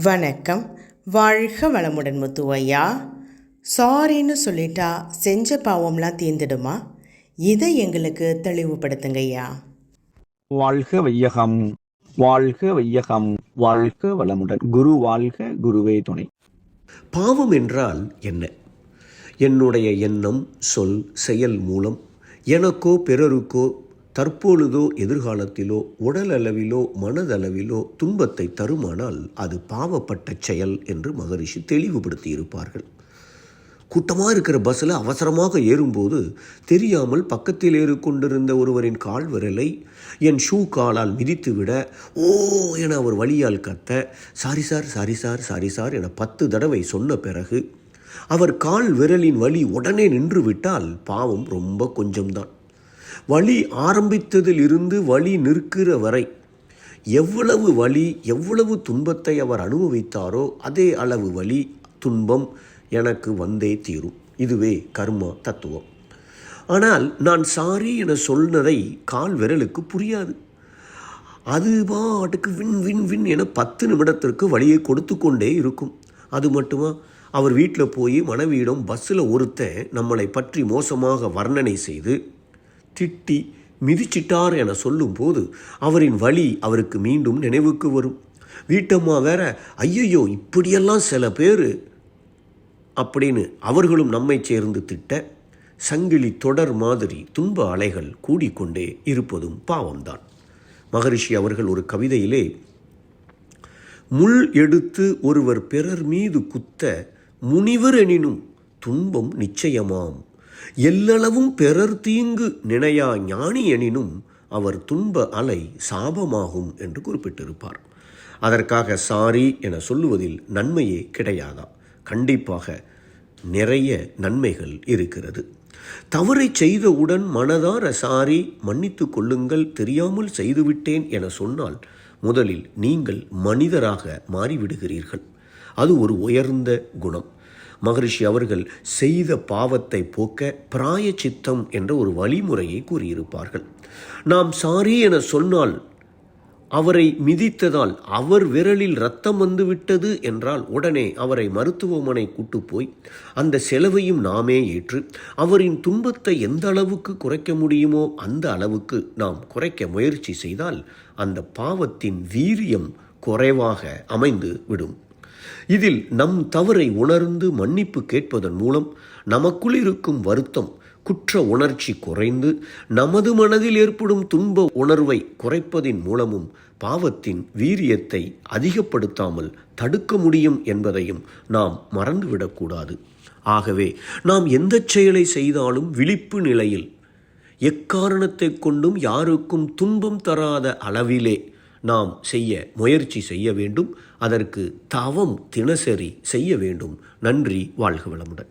வணக்கம். வாழ்க வளமுடன் முத்து ஐயா சாரின்னு சொல்லிட்டா செஞ்ச பாவம்லாம் தீர்ந்துடுமா? இதை எங்களுக்கு தெளிவுபடுத்துங்க ஐயா வாழ்க வையகம் வாழ்க வையகம் வாழ்க வளமுடன். குரு வாழ்க குருவே துணை. பாவம் என்றால் என்ன? என்னுடைய எண்ணம் சொல் செயல் மூலம் எனக்கோ பிறருக்கோ தற்பொழுதோ எதிர்காலத்திலோ உடலளவிலோ மனதளவிலோ துன்பத்தை தருமானால் அது பாவப்பட்ட செயல் என்று மகரிஷி தெளிவுபடுத்தி இருப்பார்கள் கூட்டமாக இருக்கிற பஸ்ஸில் அவசரமாக ஏறும்போது தெரியாமல் பக்கத்தில் ஏறிக்கொண்டிருந்த ஒருவரின் கால் விரலை என் ஷூ காலால் மிதித்துவிட ஓ என அவர் வழியால் கத்த sorry sir sorry sir sorry sir என பத்து தடவை சொன்ன பிறகு அவர் கால் விரலின் வலி உடனே நின்று விட்டால் பாவம் ரொம்ப கொஞ்சம்தான். வழி ஆரம்பித்ததில் இருந்து வழி நிற்கிற வரை எவ்வளவு வழி எவ்வளவு துன்பத்தை அவர் அனுபவித்தாரோ அதே அளவு வலி துன்பம் எனக்கு வந்தே தீரும். இதுவே கர்மா தத்துவம். ஆனால் நான் சாரி என சொன்னதை கால் விரலுக்கு புரியாது. அது பாட்டுக்கு வின் வின் வின் என பத்து நிமிடத்திற்கு வழியை கொடுத்து கொண்டே இருக்கும். அது மட்டுமா? அவர் வீட்டில் போய் மனைவியிடம் பஸ்ஸில் ஒருத்தன் நம்மளை பற்றி மோசமாக வர்ணனை செய்து திட்டி மிதிச்சிட்டார் என சொல்லும்போது அவரின் வழி அவருக்கு மீண்டும் நினைவுக்கு வரும். வீட்டம்மா வேற ஐயையோ இப்படியெல்லாம் சில பேர் அப்படின்னு அவர்களும் நம்மை சேர்ந்து திட்ட சங்கிலி தொடர் மாதிரி துன்ப அலைகள் கூடிக்கொண்டே இருப்பதும் பாவம்தான். மகரிஷி அவர்கள் ஒரு கவிதையிலே முள் எடுத்து ஒருவர் பிறர் மீது குத்த முனிவர் எனினும் துன்பம் நிச்சயமாம். எல்லளவும் பிறர் தீங்கு நினையா ஞானி எனினும் அவர் துன்ப அலை சாபமாகும் என்று குறிப்பிட்டிருப்பார். அதற்காக சாரி என சொல்லுவதில் நன்மையே கிடையாதா? கண்டிப்பாக நிறைய நன்மைகள் இருக்கிறது. தவறை செய்தவுடன் மனதார சாரி மன்னித்து கொள்ளுங்கள் தெரியாமல் செய்துவிட்டேன் என சொன்னால் முதலில் நீங்கள் மனிதராக மாறிவிடுகிறீர்கள். அது ஒரு உயர்ந்த குணம். மகரிஷி அவர்கள் செய்த பாவத்தை போக்க பிராய சித்தம் என்ற ஒரு வழிமுறையை கூறியிருப்பார்கள். நாம் சாரி என சொன்னால் அவரை மிதித்ததால் அவர் விரலில் ரத்தம் வந்துவிட்டது என்றால் உடனே அவரை மருத்துவமனை கூட்டு போய் அந்த செலவையும் நாமே ஏற்று அவரின் துன்பத்தை எந்த அளவுக்கு குறைக்க முடியுமோ அந்த அளவுக்கு நாம் குறைக்க முயற்சி செய்தால் அந்த பாவத்தின் வீரியம் குறைவாக அமைந்து விடும். இதில் நம் தவறை உணர்ந்து மன்னிப்பு கேட்பதன் மூலம் நமக்குள் இருக்கும் வருத்தம் குற்ற உணர்ச்சி குறைந்து நமது மனதில் ஏற்படும் துன்ப உணர்வை குறைப்பதின் மூலமும் பாவத்தின் வீரியத்தை அதிகப்படுத்தாமல் தடுக்க முடியும் என்பதையும் நாம் மறந்துவிடக்கூடாது ஆகவே நாம் எந்த செயலை செய்தாலும் விழிப்பு நிலையில் எக்காரணத்தை கொண்டும் யாருக்கும் துன்பம் தராத அளவிலே நாம் செய்ய முயற்சி செய்ய வேண்டும். அதற்கு தவம் தினசரி செய்ய வேண்டும். நன்றி வாழ்க வளமுடன்.